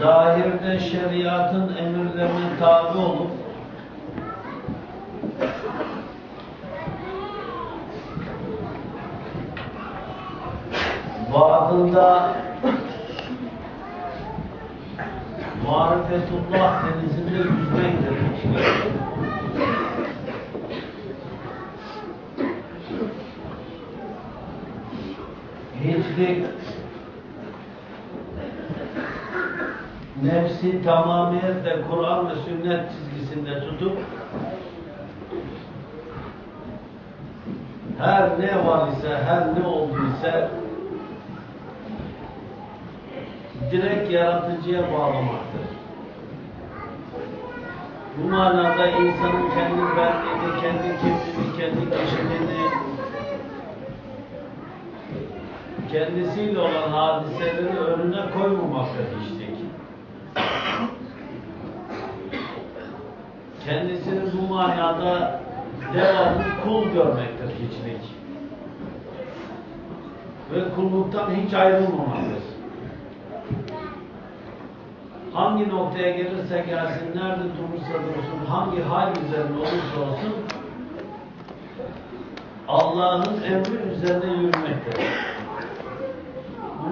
zahirde şeriatın emirlerine tabi olup batında marifetullah denizinde yüzmektir. Hiçlik nefsi tamamiyetle Kur'an ve sünnet çizgisinde tutup her ne var ise, her ne olduysa direkt yaratıcıya bağlamaktır. Bu manada insanın kendi benliğini, kendi kimliğini, kendi kişiliğini, kendisiyle olan hadiseleri önüne koymamaktır hiçlik. Kendisini bu manada devamlı kul görmektir hiçlik. Ve kulluktan hiç ayrılmamaktır. Hangi noktaya gelirse gelsin, nerede durursa dursun, hangi hal üzerinde olursa olsun Allah'ın emri üzerinde yürümektedir.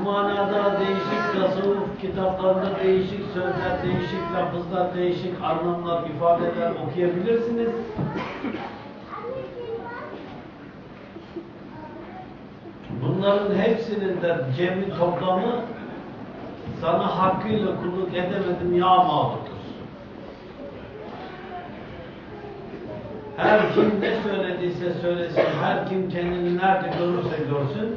Manada değişik tasavvuf kitaplarında değişik sözler, değişik lafızlar, değişik anlamlar, ifadeler okuyabilirsiniz. Bunların hepsinin de cemi toplamı sana hakkıyla kulluk edemedim ya mağdurdur. Her kim ne söylediyse söylesin, her kim kendini nerede görürse görsün,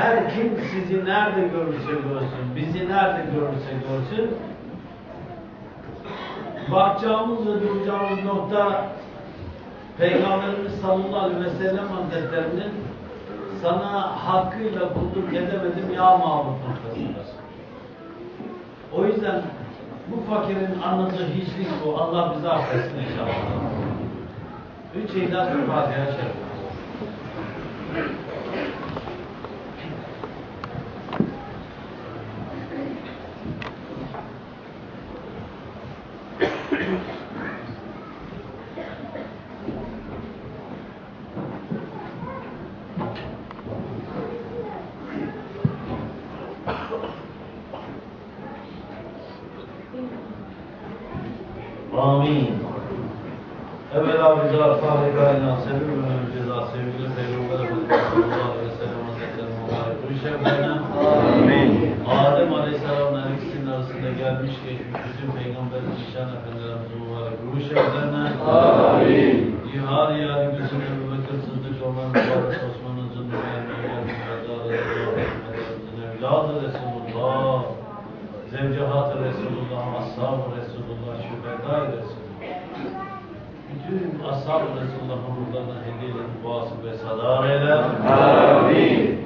her kim sizi nerede görürse görsün, bizi nerede görürse görsün, bakacağımız ve duracağımız nokta Peygamberimiz sallallahu aleyhi ve sellem hazretlerinin sana hakkıyla kulluk edemedim ya mağlup noktasıdır. O yüzden bu fakirin anladığı hiçlik bu. Allah bizi affetsin inşallah. Üç İhlas Fatiha Şerif. Amin. Evvela bize Fahri Kainat sevim ve ceza sevgili Peygamber Efendimiz sallallahu aleyhi ve sellem Hazretleri mübarek bu şeriflerine Amin. Adem Aleyhisselam'la ikisinin arasında gelmiş geçmiş bütün Peygamber Nişan Efendilerimiz mübarek bu şeriflerine Amin. İhar yani bizim Ebu Bekir Sıddık olan mübarek Osman'ın zünnülerine gelmiş Hazar Efendimiz'in evladı Resulullah Zevcehat-ı Resulullah, Ashab-ı Resulullah, Şüphedâ-i Resulullah. Bütün Ashab-ı Resulullah'ın ruhlarına hediyeler, duası ve sadar eyle. Amin.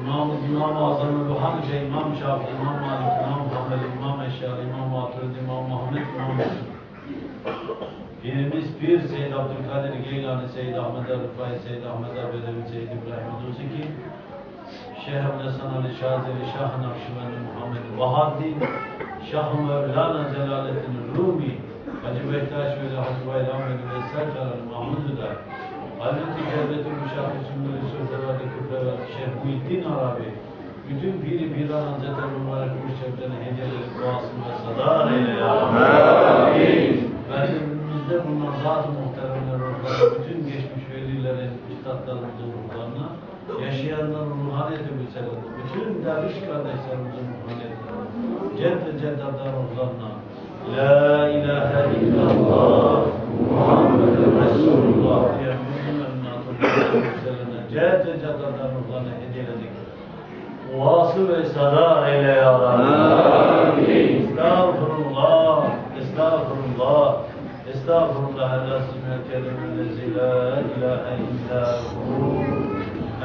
İmam-ı İmam-ı Azam-ı Buhanice, İmam Şafii, İmam Malik, İmam Muhammed, İmam Eşyar, İmam Maturidi, İmam Muhammed, İmam Mesut. Birimiz Pir Seyyid Abdülkadir Geylani, Seyyid Ahmet Rıfai, Seyyid Ahmet Bedevi, Seyyid İbrahim Duziki, Şeyh Hasan Ali Şazeli, Şah Nakşibendi Muhammed Bahaddin, Şah Mevlana Celaleddin Rumi, Hacı Bektaş Veli Hacı Bayram ve Serkaran Mahmud da, Hazreti Cevdet-i Müşahı Sümbülü Sözlerdi Küfrever, Şeyh Muhittin Arabi, bütün Piri Piran Hazretleri Mübarek Müşahı'nın hediyeleri duasını ve sadar eyle ya. Amin. Mezunumuzda bulunan zat-ı muhteremler ruhları, bütün geçmiş velilerin, üstadlarımızın ruhlarına, yaşayanların ruhaniyeti müselleri, bütün derviş kardeşlerimizin ruhaniyetine, cedde ceddadar ruhlarına, La ilahe illallah, Muhammeden Resulullah diye ümmetinin müsellerine, cedde ceddadar ruhlarına hediyeledik. Duası ve sada eyle ya Rabbi. Amin. Estağfurullah, estağfurullah, estağfurullah. El-azimel kerimellezi la ilahe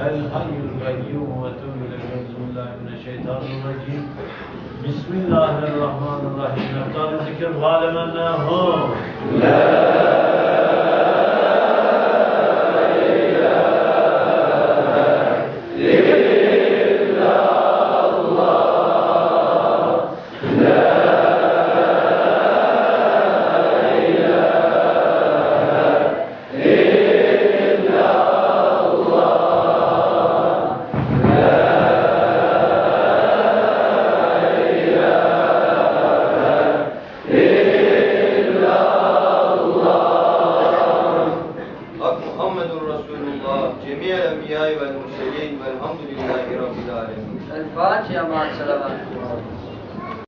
الحي القيوم وتوب اليك بسم الله من الشيطان الرجيم. بسم الله الرحمن الرحيم. نفتر ذكر ظالمنا لا الأنبياء والمرسلين والحمد لله رب العالمين الفاتحة مع السلامة